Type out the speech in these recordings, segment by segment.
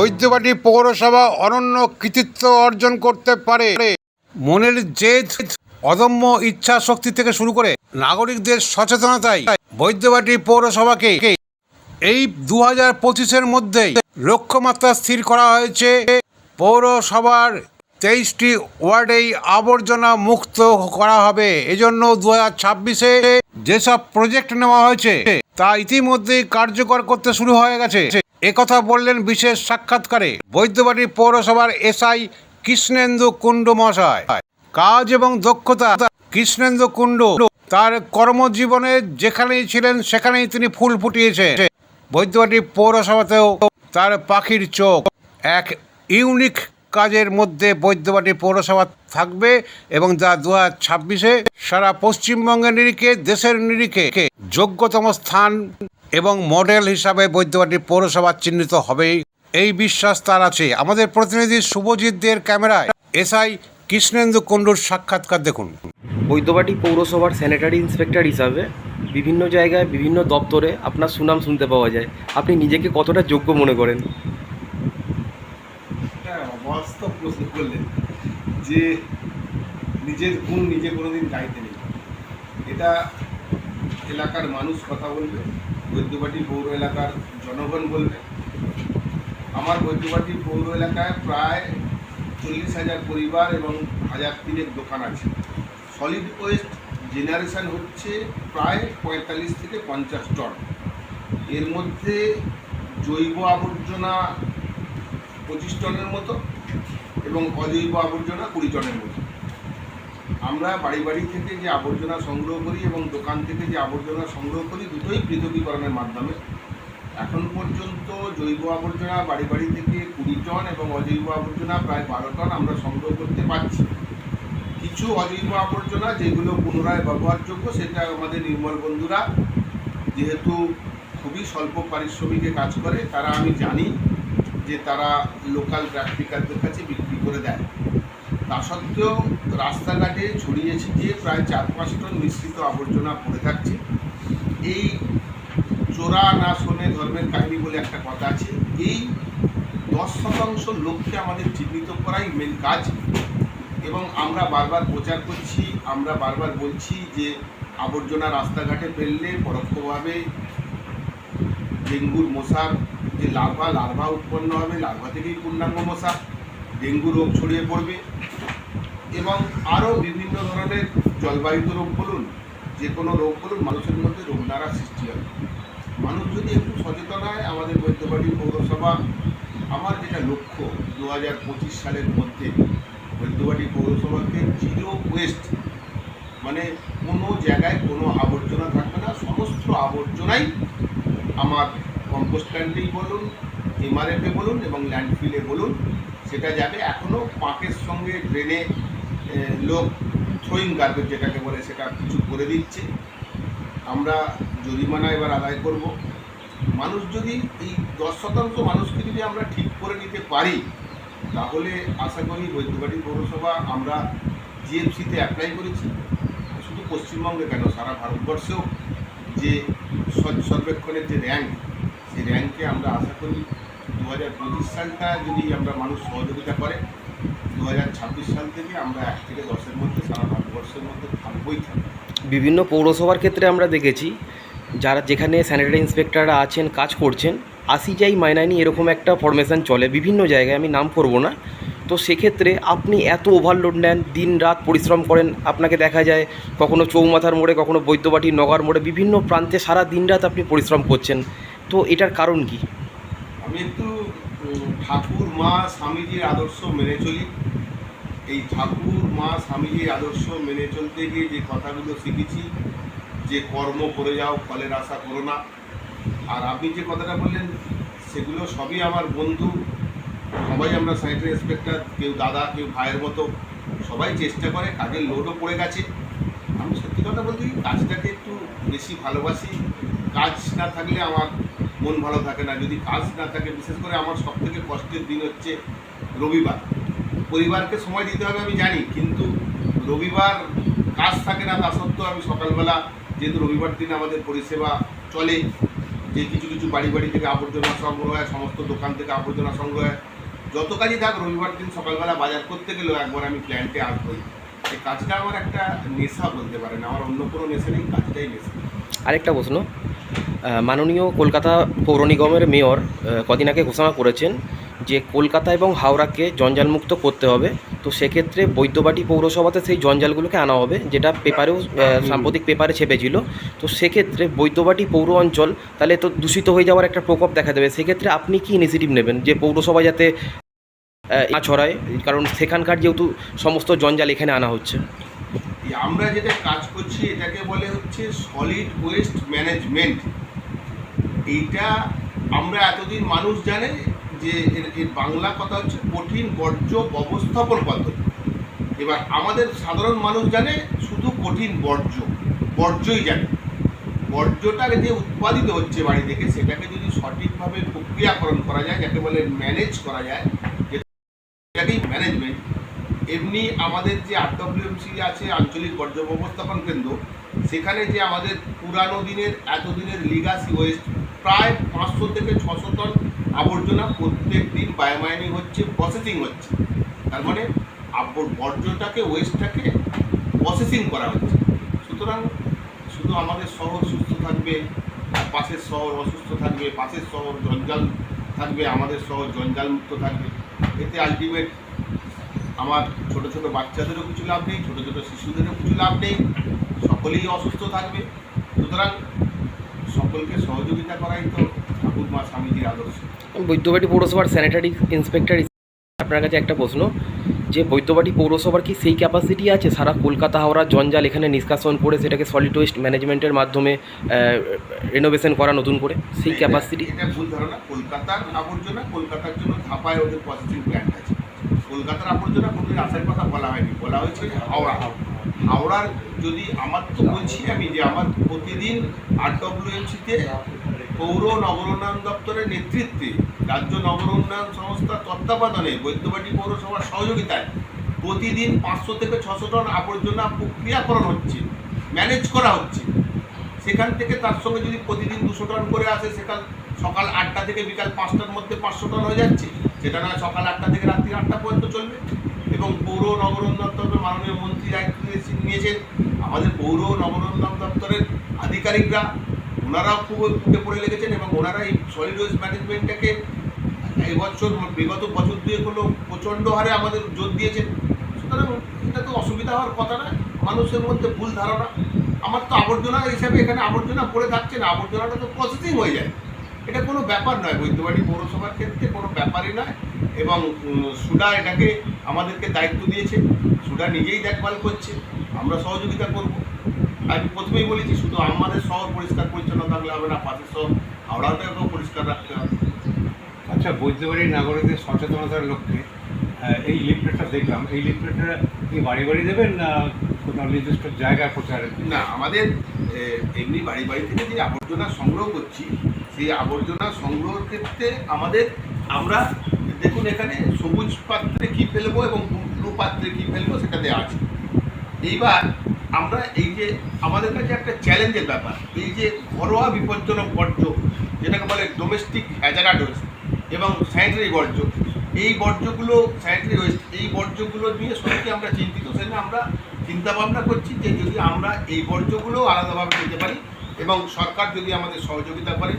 বৈদ্যবাটী পৌরসভা অনন্য কৃতিত্ব অর্জন করতে পারে। মনের জেদ, অদম্য ইচ্ছা শক্তি থেকে শুরু করে নাগরিকদের সচেতনতায় বৈদ্যবাটি পৌরসভাকে। এই দু হাজার পঁচিশের মধ্যে লক্ষ্যমাত্রা স্থির করা হয়েছে। পৌরসভার তেইশটি ওয়ার্ডেই আবর্জনা মুক্ত করা হবে। এজন্য দু হাজার ছাব্বিশে যেসব প্রজেক্ট নেওয়া হয়েছে, তা ইতিমধ্যেই কার্যকর করতে শুরু হয়ে গেছে। একথা বললেন বিশেষ সাক্ষাৎকারে বৈদ্যবাটী পৌরসভার এসআই কৃষ্ণেন্দু কুণ্ডু মহাশয়। কাজ এবং দক্ষতা কৃষ্ণেন্দু কুণ্ডু তার কর্মজীবনে যেখানেই ছিলেন সেখানেই তিনি ফুল ফুটিয়েছেন। বৈদ্যবাটী পৌরসভাতেও তার পাখির চোখ। এক ইউনিক কাজের মধ্যে বৈদ্যবাটি পৌরসভা থাকবে এবং যা দু হাজার ছাব্বিশে সারা পশ্চিমবঙ্গের নিরিখে, দেশের নিরিখে যোগ্যতম স্থান এবং মডেল হিসাবে বৈদ্যবাটী পৌরসভা চিহ্নিত হবেই। এই বিশ্বাস তার আছে। আমাদের প্রতিনিধি শুভজিৎ দের ক্যামেরায় এসআই কৃষ্ণেন্দু কুণ্ডুর সাক্ষাৎকার দেখুন। বৈদ্যবাটী পৌরসভার স্যানিটারি ইন্সপেক্টর হিসাবে বিভিন্ন জায়গায় বিভিন্ন দপ্তরে আপনার সুনাম শুনতে পাওয়া যায়। আপনি নিজেকে কতটা যোগ্য মনে করেন? হ্যাঁ বাস্তব প্রশ্ন করলেন যে নিজের গুণ নিজে কোনোদিন গাইতে নেই। এটা এলাকার মানুষ কথা বলবে। বৈদ্যবাটি পৌর এলাকার জনগণ বলবে। আমার বৈদ্যবাটি পৌর এলাকায় প্রায় চল্লিশ হাজার পরিবার এবং হাজার তিনেক দোকান আছে। সলিড ওয়েস্ট জেনারেশন হচ্ছে প্রায় পঁয়তাল্লিশ থেকে পঞ্চাশ টন। এর মধ্যে জৈব আবর্জনা পঁচিশ টনের মতো এবং অজৈব আবর্জনা কুড়ি টনের মতো। আমরা বাড়ি বাড়ি থেকে যে আবর্জনা সংগ্রহ করি এবং দোকান থেকে যে আবর্জনা সংগ্রহ করি, দুটোই পৃথকীকরণের মাধ্যমে। এখন পর্যন্ত জৈব আবর্জনা, বাড়ি বাড়ি থেকে কুড়ি টন এবং অজৈব আবর্জনা প্রায় বারো টন আমরা সংগ্রহ করতে পারছি। কিছু অজৈব আবর্জনা যেগুলো পুনরায় ব্যবহারযোগ্য, সেটা আমাদের নির্মল বন্ধুরা যেহেতু খুবই স্বল্প পারিশ্রমিকে কাজ করে, তারা আমি জানি যে তারা লোকাল ট্রাফিকারদের কাছে বিক্রি করে দেয়। তা সত্ত্বেও রাস্তাঘাটে ছড়িয়ে ছিটিয়ে প্রায় চার পাঁচ টন মিশ্রিত আবর্জনা পড়ে থাকছে। এই চোরা না শোনে ধর্মের কাহিনী বলে একটা কথা আছে। এই দশ শতাংশ লক্ষ্যে আমাদের চিহ্নিত করাই মেন কাজ। এবং আমরা বারবার প্রচার করছি, আমরা বারবার বলছি যে আবর্জনা রাস্তাঘাটে ফেললে পরোক্ষভাবে ডেঙ্গুর মশার যে লার্ভা লার্ভা উৎপন্ন হবে, লার্ভা থেকেই পূর্ণাঙ্গ মশা, ডেঙ্গু রোগ ছড়িয়ে পড়বে। এবং আরও বিভিন্ন ধরনের জলবায়ুত রোগ বলুন, যে কোনো রোগ বলুন, মানুষের মধ্যে রোগ নাড়া সৃষ্টি হয়। মানুষ যদি একটু সচেতন হয়, আমাদের বৈদ্যবাড়ি পৌরসভা, আমার যেটা লক্ষ্য দু হাজার পঁচিশ সালের মধ্যে বৈদ্যবাড়ি পৌরসভাকে জিরো ওয়েস্ট মানে কোনো জায়গায় কোনো আবর্জনা থাকবে না, সমস্ত আবর্জনাই আমার কম্পোস্ট প্ল্যান্টেই বলুন এমআরএফে বলুন এবং ল্যান্ডফিলে বলুন, সেটা যাবে এখনও পাঁকের সঙ্গে ড্রেনে লোক থ্রোয়িং গার্বেজ যেটাকে বলে সেটা কিছু করে দিচ্ছে। আমরা জরিমানা এবার আদায় করব। মানুষ যদি এই দশ শতাংশ মানুষকে যদি আমরা ঠিক করে নিতে পারি, তাহলে আশা করি বৈদ্যবাড়ি পৌরসভা আমরা জিএফসিতে অ্যাপ্লাই করেছি। শুধু পশ্চিমবঙ্গে কেন, সারা ভারতবর্ষেও যে সর্বেক্ষণের যে র্যাঙ্ক সেই র্যাঙ্কে আমরা আশা করি দু হাজার পঁচিশ সালটা যদি আমরা মানুষ সহযোগিতা করে বিভিন্ন পৌরসভার ক্ষেত্রে আমরা দেখেছি, যারা যেখানে স্যানিটারি ইন্সপেক্টররা আছেন, কাজ করছেন আসি যাই মাইনাইনি এরকম একটা ফরমেশন চলে, বিভিন্ন জায়গায়, আমি নাম করব না। তো সেক্ষেত্রে আপনি এত ওভারলোড নেন দিন রাত পরিশ্রম করেন, আপনাকে দেখা যায়, কখনো চৌমাথার মোড়ে, কখনো বৈদ্যবাটি নগর মোড়ে, বিভিন্ন প্রান্তে সারা দিন রাত আপনি পরিশ্রম করছেন। তো এটার কারণ কি? আমি একটু ঠাকুর মা স্বামীজির আদর্শ মেনে চলি। এই ঠাকুর মা স্বামীজির আদর্শ মেনে চলতে গিয়ে যে কথাগুলো শিখেছি, যে কর্ম করে যাও, ফলের আশা করো না। আর আপনি যে কথাটা বললেন, সেগুলো সবই আমার বন্ধু। সবাই আমরা স্যানিটারি ইন্সপেক্টর কেউ দাদা, কেউ ভাইয়ের মতো। সবাই চেষ্টা করে, কাজের লোডও পড়ে গেছে। আমি সত্যি কথা বলতে কাজটাকে একটু বেশি ভালোবাসি। কাজ না থাকলে আমার মন ভালো থাকে না, যদি কাজ না থাকে, বিশেষ করে আমার সব থেকে কষ্টের দিন হচ্ছে রবিবার। পরিবারকে সময় দিতে হবে আমি জানি, কিন্তু রবিবার কাজ থাকে না, তা সত্ত্বেও আমি সকালবেলা, যেহেতু রবিবার দিন আমাদের পরিষেবা চলে, যে কিছু কিছু বাড়ি বাড়ি থেকে আবর্জনা সংগ্রহ হয়, সমস্ত দোকান থেকে আবর্জনা সংগ্রহ হয়। যত কাজই থাক, রবিবার দিন সকালবেলা বাজার করতে গেলেও একবার আমি প্ল্যান্টে আসবই। এই কাজটা আমার একটা নেশা বলতে পারেন, আমার অন্য কোনো নেশা নেই, কাজটাই নেশা। আরেকটা প্রশ্ন মাননীয় কলকাতা পৌর নিগমের মেয়র কদিন আগে ঘোষণা করেছেন যে কলকাতা এবং হাওড়াকে জঞ্জালমুক্ত করতে হবে। তো সেক্ষেত্রে বৈদ্যবাটি পৌরসভাতে সেই জঞ্জালগুলোকে আনা হবে যেটা পেপারেও সাম্প্রতিক পেপারে ছেপেছিল। তো সেক্ষেত্রে বৈদ্যবাটি পৌর অঞ্চল তাহলে তো দূষিত হয়ে যাওয়ার একটা প্রকোপ দেখা দেবে। সেক্ষেত্রে আপনি কি ইনিশিয়েটিভ নেবেন যে পৌরসভা যাতে না ছড়ায়? কারণ সেখানকার যেহেতু সমস্ত জঞ্জাল এখানে আনা হচ্ছে। এই আমরা যেটা কাজ করছি, এটাকে বলে হচ্ছে সলিড ওয়েস্ট ম্যানেজমেন্ট এইটা আমরা এতদিন মানুষ জানে যে এর বাংলা কথা হচ্ছে কঠিন বর্জ্য ব্যবস্থাপন পদ্ধতি। এবার আমাদের সাধারণ মানুষ জানে শুধু কঠিন বর্জ্য, বর্জ্যই জানে। বর্জ্যটা যে উৎপাদিত হচ্ছে বাড়ি থেকে সেটাকে যদি সঠিকভাবে প্রক্রিয়াকরণ করা যায়, যাকে বলে ম্যানেজ করা যায় এমনি আমাদের যে আরডব্লিউএমসি আছে, আঞ্চলিক বর্জ্য ব্যবস্থাপন কেন্দ্র, সেখানে যে আমাদের পুরানো দিনের, এতদিনের লিগাসি ওয়েস্ট প্রায় পাঁচশো থেকে ছশো টন আবর্জনা প্রত্যেক দিন বায়োমাইনিং হচ্ছে প্রসেসিং হচ্ছে। তার মানে বর্জ্যটাকে ওয়েস্টটাকে প্রসেসিং করা হচ্ছে। সুতরাং শুধু আমাদের শহর সুস্থ থাকবে পাশের শহর অসুস্থ থাকবে, পাশের শহর জঞ্জাল থাকবে, আমাদের শহর জঞ্জালমুক্ত থাকবে। এতে আলটিমেট আমার ছোট ছোট বাচ্চাদেরও কিছু লাভ নেই ছোট ছোট শিশুদেরও কিছু লাভ নেই সকলেই অসুস্থ থাকবে। সুতরাং সকলকে সহযোগিতা করাই তো ঠাকুর মা স্বামীজির আদর্শ। বৈদ্যবাটি পৌরসভার স্যানিটারি ইন্সপেক্টর আপনার কাছে একটা প্রশ্ন যে বৈদ্যবাটি পৌরসভার কি সেই ক্যাপাসিটি আছে? সারা কলকাতা হাওড়ার জঞ্জাল এখানে নিষ্কাশন করে সেটাকে সলিড ওয়েস্ট ম্যানেজমেন্টের মাধ্যমে রেনোভেশন করা নতুন করে সেই ক্যাপাসিটি এটা ভুল ধারণা। কলকাতার আবর্জনা কলকাতার জন্য ধাপায় ওদের প্রসেসিং প্ল্যান্ট আছে। কলকাতার আবর্জনা কোনোদিন আসার কথা বলা হয়নি, বলা হয়েছে হাওড়া। হাওড়ার যদি আমার তো বলছি আমি যে আমার প্রতিদিন আরডব্লিউএমসিতে পৌর নগর উন্নয়ন দপ্তরের নেতৃত্বে রাজ্য নগর উন্নয়ন সংস্থার তত্ত্বাবধানে বৈদ্যবাটি পৌরসভার সহযোগিতায় প্রতিদিন পাঁচশো থেকে ছশো টন আবর্জনা প্রক্রিয়াকরণ হচ্ছে, ম্যানেজ করা হচ্ছে। সেখান থেকে তার সঙ্গে যদি প্রতিদিন দুশো টন করে আসে সেখান সকাল আটটা থেকে বিকাল পাঁচটার মধ্যে পাঁচশো টন হয়ে যাচ্ছে। সেটা না সকাল আটটা থেকে রাত্রি আটটা পর্যন্ত চলবে এবং পৌর নগর উন্নয়ন দপ্তরের মাননীয় মন্ত্রী দায়িত্ব নিয়েছে- নিয়েছেন, আমাদের পৌর ও নগর উন্নয়ন দপ্তরের আধিকারিকরা, ওনারাও খুব উঠে পড়ে লেগেছেন এবং ওনারা এই সলিড ওয়েস্ট ম্যানেজমেন্টটাকে এবছর বিগত বছর দুয়েক হলো প্রচণ্ড হারে আমাদের জোর দিয়েছেন। সুতরাং এটা তো অসুবিধা হওয়ার কথা না, মানুষের মধ্যে ভুল ধারণা। আমার তো আবর্জনা হিসাবে এখানে আবর্জনা পড়ে থাকছে না, আবর্জনাটা তো প্রসেসিং হয়ে যায়। এটা কোনো ব্যাপার নয় বৈদ্যবাড়ি পৌরসভার ক্ষেত্রে, কোনো ব্যাপারই নয়। এবং সুডা এটাকে আমাদেরকে দায়িত্ব দিয়েছে। সুডা নিজেই দেখভাল করছে। আমরা সহযোগিতা করব। আমি প্রথমেই বলেছি শুধু আমাদের শহর পরিষ্কার পরিচ্ছন্ন থাকলে হবে না পাশের শহর হাওড়াটাকেও পরিষ্কার রাখতে হবে। আচ্ছা বৈদ্যবাড়ি নাগরিকদের সচেতনতার লক্ষ্যে এই লিফলেটটা দেখলাম। এই লিফলেটটা কি বাড়ি বাড়ি দেবেন না কোথাও নির্দিষ্ট জায়গায় প্রচার? না আমাদের এমনি বাড়ি বাড়ি থেকে যে আবর্জনা সংগ্রহ করছি সেই আবর্জনা সংগ্রহের ক্ষেত্রে আমাদের আমরা দেখুন এখানে সবুজ পাত্রে কি ফেলব এবং ব্লু পাত্রে কি ফেলব সেটা দেওয়া আছে। এইবার আমরা এই যে, আমাদের কাছে একটা চ্যালেঞ্জের ব্যাপার। এই যে ঘরোয়া বিপজ্জনক বর্জ্য, যেটাকে বলে ডোমেস্টিক হ্যাজারাড ওয়েস্ট এবং স্যানিটারি বর্জ্য, এই বর্জ্যগুলো স্যানিটারি ওয়েস্ট এই বর্জ্যগুলো নিয়ে সত্যি আমরা চিন্তিত। সেজন্য আমরা চিন্তা ভাবনা করছি যে যদি আমরা এই বর্জ্যগুলো আলাদাভাবে নিতে পারি এবং সরকার যদি আমাদের সহযোগিতা করে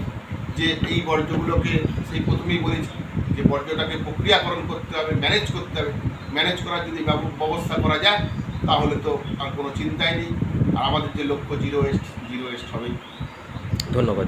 যে এই বর্জ্যগুলোকে সেই প্রথমেই বলেছি। যে বর্জ্যটাকে প্রক্রিয়াকরণ করতে হবে ম্যানেজ করতে হবে। ম্যানেজ করার যদি ব্যব- ব্যবস্থা করা যায়, তাহলে তো আর কোনো চিন্তাই নেই। আর আমাদের যে লক্ষ্য জিরো ওয়েস্ট জিরো ওয়েস্ট হবেই। ধন্যবাদ।